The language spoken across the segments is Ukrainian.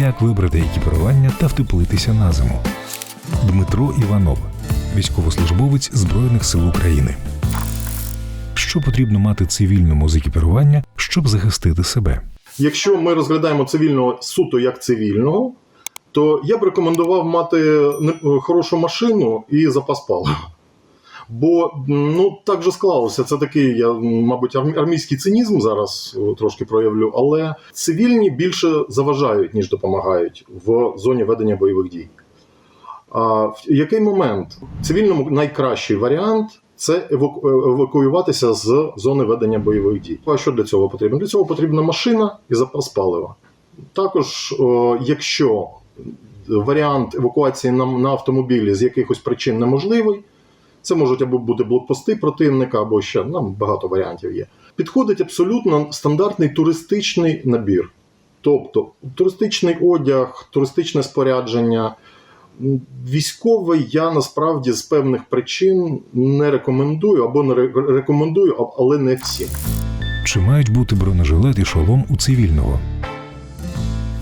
Як вибрати екіпірування та втеплитися на зиму? Дмитро Іванов, військовослужбовець Збройних сил України. Що потрібно мати цивільному з екіпірування, щоб захистити себе? Якщо ми розглядаємо цивільного суто як цивільного, то я б рекомендував мати хорошу машину і запас палива. Бо ну так же склалося. Це такий, я, мабуть, арм- армійський цинізм зараз е, трошки проявлю, але цивільні більше заважають, ніж допомагають в зоні ведення бойових дій. А в який момент? Цивільному найкращий варіант це е, евакуюватися з зони ведення бойових дій. А що для цього потрібно? Для цього потрібна машина і запас палива. Також, якщо варіант евакуації на автомобілі з якихось причин неможливий, це можуть або бути блокпости противника, або ще нам багато варіантів є. Підходить абсолютно стандартний туристичний набір. Тобто туристичний одяг, туристичне спорядження. Військовий я насправді з певних причин не рекомендую або не рекомендую, але не всім. Чи мають бути бронежилет і шолом у цивільного?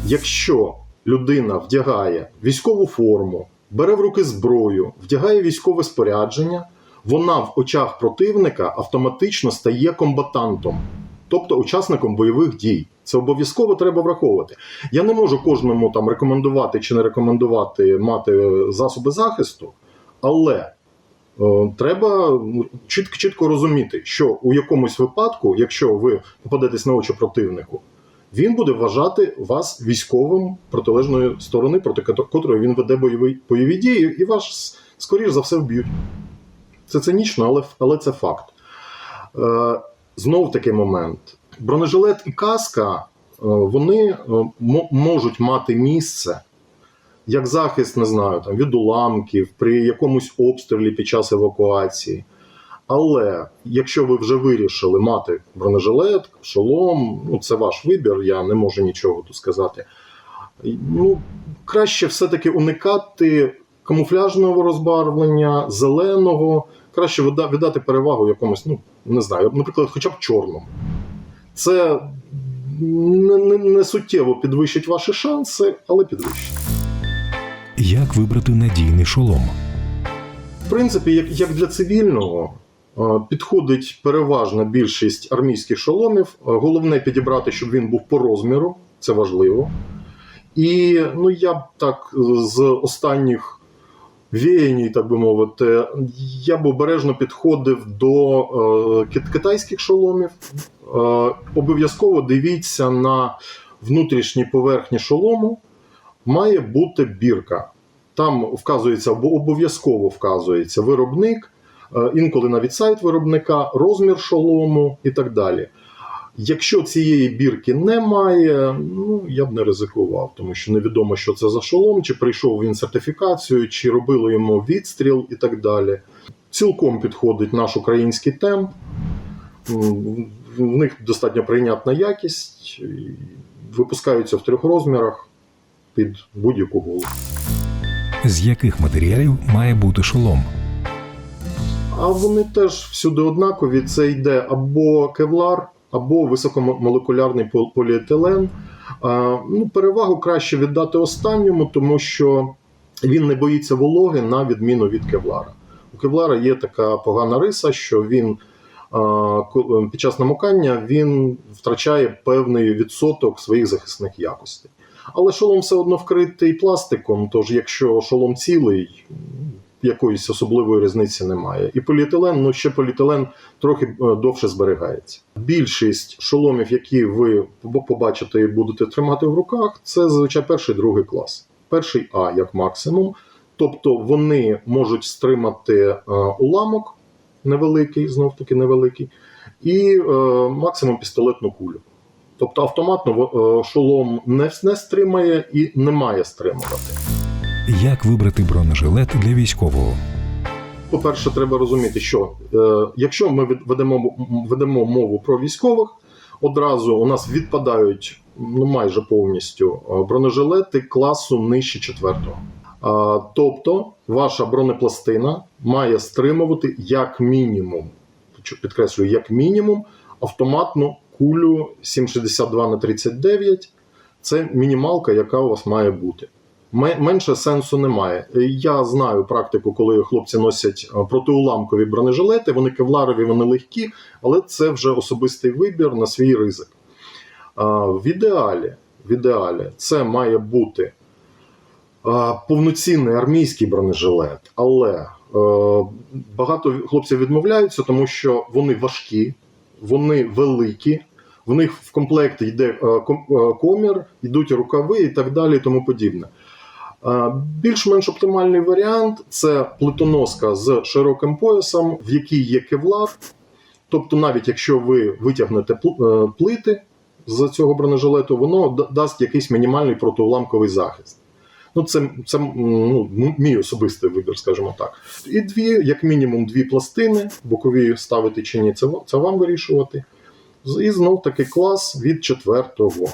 Якщо людина вдягає військову форму, бере в руки зброю, вдягає військове спорядження, вона в очах противника автоматично стає комбатантом, тобто учасником бойових дій. Це обов'язково треба враховувати. Я не можу кожному там рекомендувати чи не рекомендувати мати засоби захисту, але е, треба ну, чітко, чітко розуміти, що у якомусь випадку, якщо ви попадетесь на очі противнику, він буде вважати вас військовим протилежної сторони, проти котрої він веде бойові, бойові дії, і вас, скоріш за все, вб'ють. Це цинічно, але, але це факт. Е, знов такий момент. Бронежилет і каска е, вони е, можуть мати місце як захист, не знаю, там, від уламків, при якомусь обстрілі під час евакуації. Але якщо ви вже вирішили мати бронежилет, шолом, ну це ваш вибір, я не можу нічого тут сказати. Ну, краще все-таки уникати камуфляжного розбарвлення, зеленого, краще віддати перевагу якомусь, ну не знаю, наприклад, хоча б чорному. Це не, не, не суттєво підвищить ваші шанси, але підвищить. Як вибрати надійний шолом? В принципі, як, як для цивільного, підходить переважна більшість армійських шоломів. Е, Головне підібрати, щоб він був по розміру, це важливо. І ну, я б так е, з останніх веяній, так би мовити, я б обережно підходив до е, китайських шоломів. Е, обов'язково дивіться на внутрішній поверхні шолому. Має бути бірка. Там вказується або обов'язково вказується виробник, е, інколи навіть сайт виробника, розмір шолому і так далі. Якщо цієї бірки немає, ну я б не ризикував, тому що невідомо, що це за шолом, чи прийшов він сертифікацію, чи робили йому відстріл і так далі. Цілком підходить наш український темп. В них достатньо прийнятна якість, випускаються в трьох розмірах під будь-яку голову. З яких матеріалів має бути шолом? А вони теж всюди однакові. Це йде або кевлар, або високомолекулярний пол- поліетилен. Ну, перевагу краще віддати останньому, тому що він не боїться вологи на відміну від кевлара. У кевлара є така погана риса, що він під час намокання він втрачає певний відсоток своїх захисних якостей. Але шолом все одно вкритий пластиком, тож якщо шолом цілий, якоїсь особливої різниці немає. І поліетилен, ну ще поліетилен трохи е, довше зберігається. Більшість шоломів, які ви побачите і будете тримати в руках, це зазвичай перший другий клас. Перший А як максимум. Тобто вони можуть стримати е, уламок невеликий, знов таки невеликий, і е, максимум пістолетну кулю. Тобто автоматно шолом не стримає і не має стримувати. Як вибрати бронежилет для військового? По-перше, треба розуміти, що е, якщо ми ведемо, ведемо мову про військових, одразу у нас відпадають ну, майже повністю е, бронежилети класу нижче четвертого. А, тобто, ваша бронепластина має стримувати як мінімум, підкреслюю, як мінімум, автоматну кулю 7,62 на 39 Це мінімалка, яка у вас має бути. Ме- Менше сенсу немає. Я знаю практику, коли хлопці носять е, протиуламкові бронежилети, вони кевларові, вони легкі, але це вже особистий вибір на свій ризик. В ідеалі, в ідеалі це має бути повноцінний армійський бронежилет, але е, багато хлопців відмовляються, тому що вони важкі, вони великі. В них в комплекті йде е, комір, йдуть рукави і так далі, і тому подібне. Е, Більш-менш оптимальний варіант це плитоноска з широким поясом, в якій є кевлар. Тобто, навіть якщо ви витягнете е, плити з цього бронежилету, воно дасть якийсь мінімальний протиуламковий захист. Ну, це, це ну, мій особистий вибір, скажімо так. І дві, як мінімум, дві пластини, бокові ставити чи ні, це, це вам вирішувати. І знов таки клас від четвертого.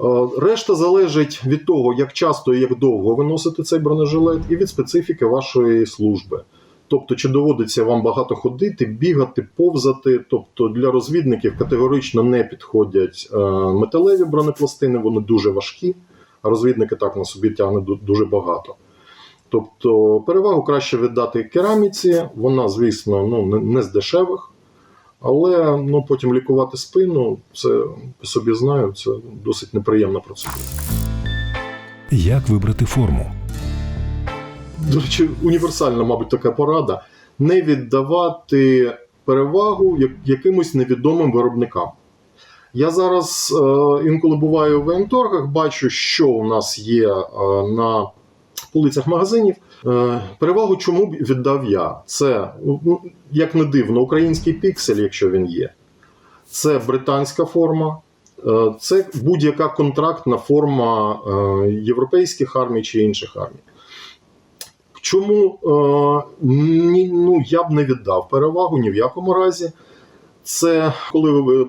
Е, Решта залежить від того, як часто і як довго ви носите цей бронежилет, і від специфіки вашої служби. Тобто, чи доводиться вам багато ходити, бігати, повзати. Тобто для розвідників категорично не підходять е, металеві бронепластини, вони дуже важкі, а розвідники так на собі тягнуть дуже багато. Тобто перевагу краще віддати кераміці, вона, звісно, ну, не з дешевих, але ну, потім лікувати спину, це по собі знаю, це досить неприємна процедура. Як вибрати форму? До речі, універсальна, мабуть, така порада: не віддавати перевагу якимось невідомим виробникам. Я зараз е, інколи буваю в воєнторгах, бачу, що у нас є е, на полицях магазинів. Е, перевагу чому б віддав я? Це, ну, як не дивно, український піксель, якщо він є. Це британська форма, е, це будь-яка контрактна форма е, європейських армій чи інших армій. Чому ну, я б не віддав перевагу ні в якому разі. Це коли ви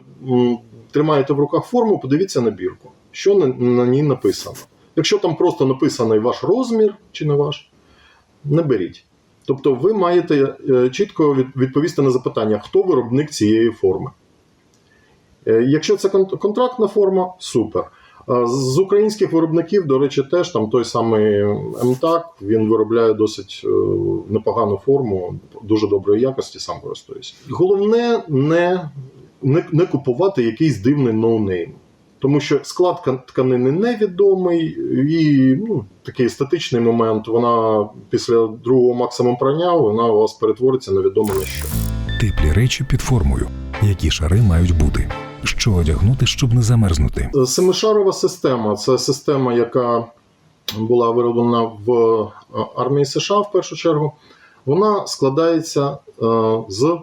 тримаєте в руках форму, подивіться на бірку, що на ній написано. Якщо там просто написаний ваш розмір чи не ваш, не беріть. Тобто ви маєте е, чітко відповісти на запитання, хто виробник цієї форми. Е, Якщо це контрактна форма, супер. З українських виробників, до речі, теж там той самий МТАК, він виробляє досить е, непогану форму, дуже доброї якості, сам користуюсь. Головне не, не, не купувати якийсь дивний ноунейм. Тому що склад тканини невідомий, і ну, такий естетичний момент, вона після другого максимум прання вона у вас перетвориться на відомо на що. Теплі речі під формою. Які шари мають бути? Що одягнути, щоб не замерзнути? Семишарова система це система, яка була вироблена в е, армії США в першу чергу. Вона складається е, з,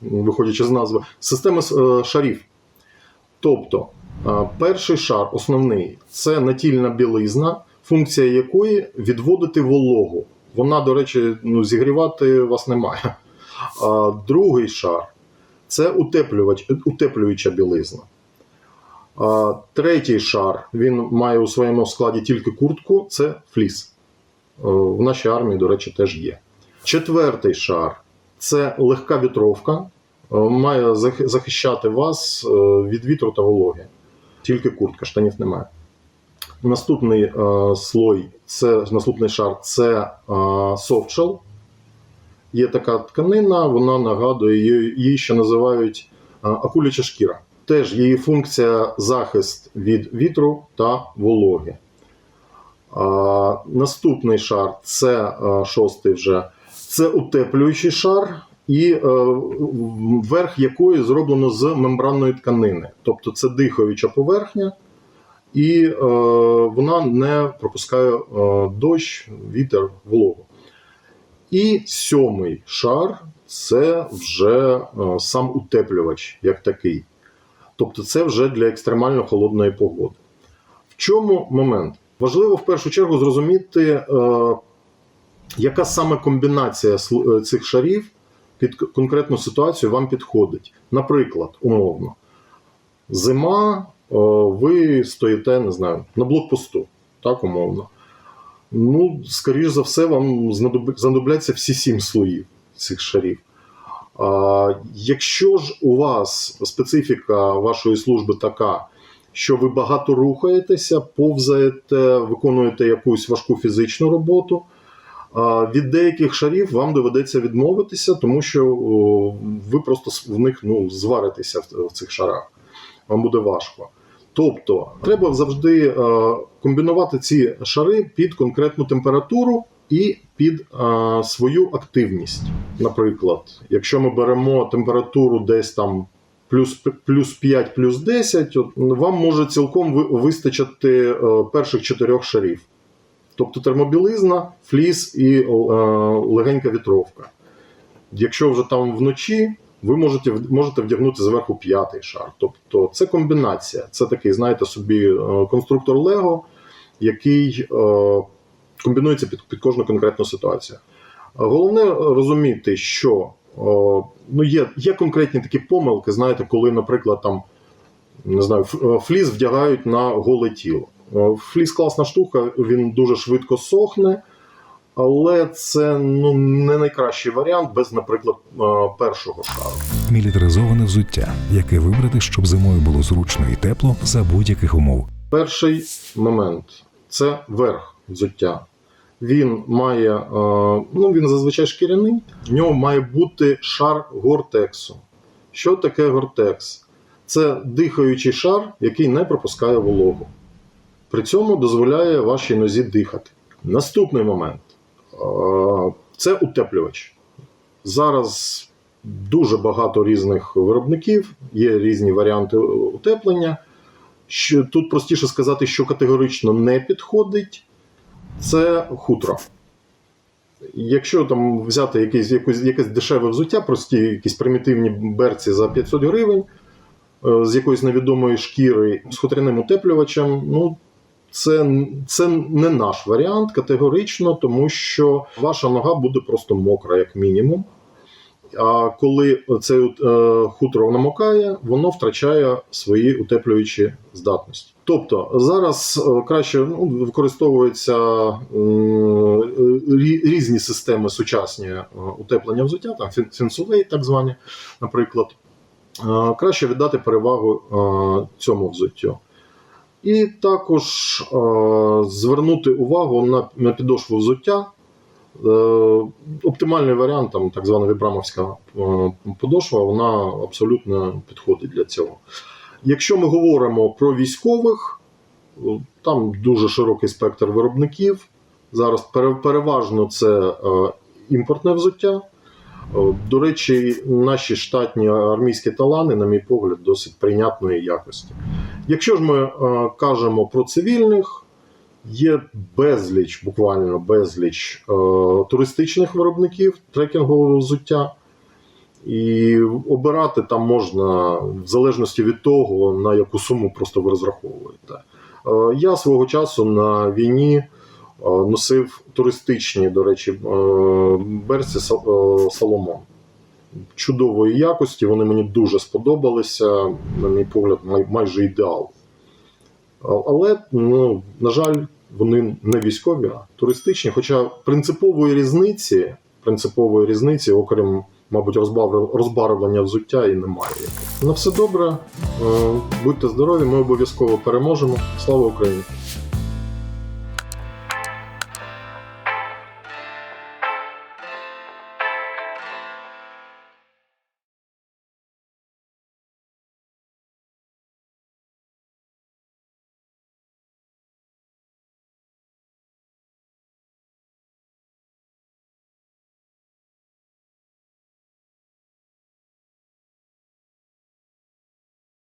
виходячи з назви, системи е, шарів. Тобто, е, перший шар, основний, це натільна білизна, функція якої відводити вологу. Вона, до речі, ну, зігрівати вас немає. А другий шар це утеплювач, утеплююча білизна. А, Третій шар він має у своєму складі тільки куртку, це фліс. Е, В нашій армії, до речі, теж є. Четвертий шар це легка вітровка, е, має захищати вас е, від вітру та вологи. Тільки куртка, штанів немає. Наступний е, слой, це наступний шар це е, софтшел. Є така тканина, вона нагадує, її, її ще називають е, акуляча шкіра. Теж її функція захист від вітру та вологи. А, наступний шар це е, шостий вже. Це утеплюючий шар, і е, верх якої зроблено з мембранної тканини. Тобто це дихаюча поверхня, і е, вона не пропускає е, дощ, вітер, вологу. І сьомий шар це вже сам утеплювач, як такий. Тобто це вже для екстремально холодної погоди. В чому момент? Важливо в першу чергу зрозуміти, яка саме комбінація цих шарів під конкретну ситуацію вам підходить. Наприклад, умовно, зима, е, ви стоїте, не знаю, на блокпосту, так умовно. Ну, скоріш за все, вам знадобляться всі сім слоїв цих шарів. А, якщо ж у вас специфіка вашої служби така, що ви багато рухаєтеся, повзаєте, виконуєте якусь важку фізичну роботу. Від деяких шарів вам доведеться відмовитися, тому що ви просто в них ну, зваритеся в, цих шарах. Вам буде важко. Тобто, треба завжди е, комбінувати ці шари під конкретну температуру і під е, свою активність. Наприклад, якщо ми беремо температуру десь там плюс, плюс 5, плюс 10, от, вам може цілком ви- вистачити е, перших чотирьох шарів. Тобто термобілизна, фліс і е, легенька вітровка. Якщо вже там вночі, ви можете, можете вдягнути зверху п'ятий шар. Тобто це комбінація. Це такий, знаєте, собі е, конструктор Лего, який е, комбінується під, під кожну конкретну ситуацію. Головне розуміти, що ну, є, є конкретні такі помилки, знаєте, коли, наприклад, там не знаю, фліс вдягають на голе тіло. Е, Фліс класна штука, він дуже швидко сохне, але це ну, не найкращий варіант без, наприклад, е, першого шару. Мілітаризоване взуття, яке вибрати, щоб зимою було зручно і тепло за будь-яких умов. Перший момент це верх взуття. Він має, е, ну він зазвичай шкіряний, в ньому має бути шар гортексу. Що таке гортекс? Це дихаючий шар, який не пропускає вологу. При цьому дозволяє вашій нозі дихати. Наступний момент е, це утеплювач. Зараз дуже багато різних виробників, є різні варіанти утеплення. Тут простіше сказати, що категорично не підходить, це хутро. Якщо там взяти якесь, якесь, якесь дешеве взуття, прості якісь примітивні берці за 500 гривень е, з якоїсь невідомої шкіри з хутряним утеплювачем, ну це, це не наш варіант категорично, тому що ваша нога буде просто мокра, як мінімум. А коли це е, хутро намокає, воно втрачає свої утеплюючі здатності. Тобто зараз е, краще ну, використовуються рі- різні системи сучасні е, утеплення взуття, там фінсулей, так звані, наприклад. Е, Краще віддати перевагу е, цьому взуттю. І також е, звернути увагу на, на підошву взуття. Е, Оптимальний варіант, там, так звана вібрамовська е, подошва, вона абсолютно підходить для цього. Якщо ми говоримо про військових, там дуже широкий спектр виробників. Зараз переважно це е, імпортне взуття. Е, До речі, наші штатні армійські талани, на мій погляд, досить прийнятної якості. Якщо ж ми е, кажемо про цивільних, є безліч, буквально безліч е, туристичних виробників трекінгового взуття. І обирати там можна в залежності від того, на яку суму просто ви розраховуєте. Я свого часу на війні носив туристичні, до речі, е, берці е, Соломон. Чудової якості, вони мені дуже сподобалися, на мій погляд, майже ідеал. Але, ну, на жаль, вони не військові, а туристичні. Хоча принципової різниці, принципової різниці, окрім, мабуть, розбарвлення взуття, і немає. На все добре, е, будьте здорові, ми обов'язково переможемо. Слава Україні!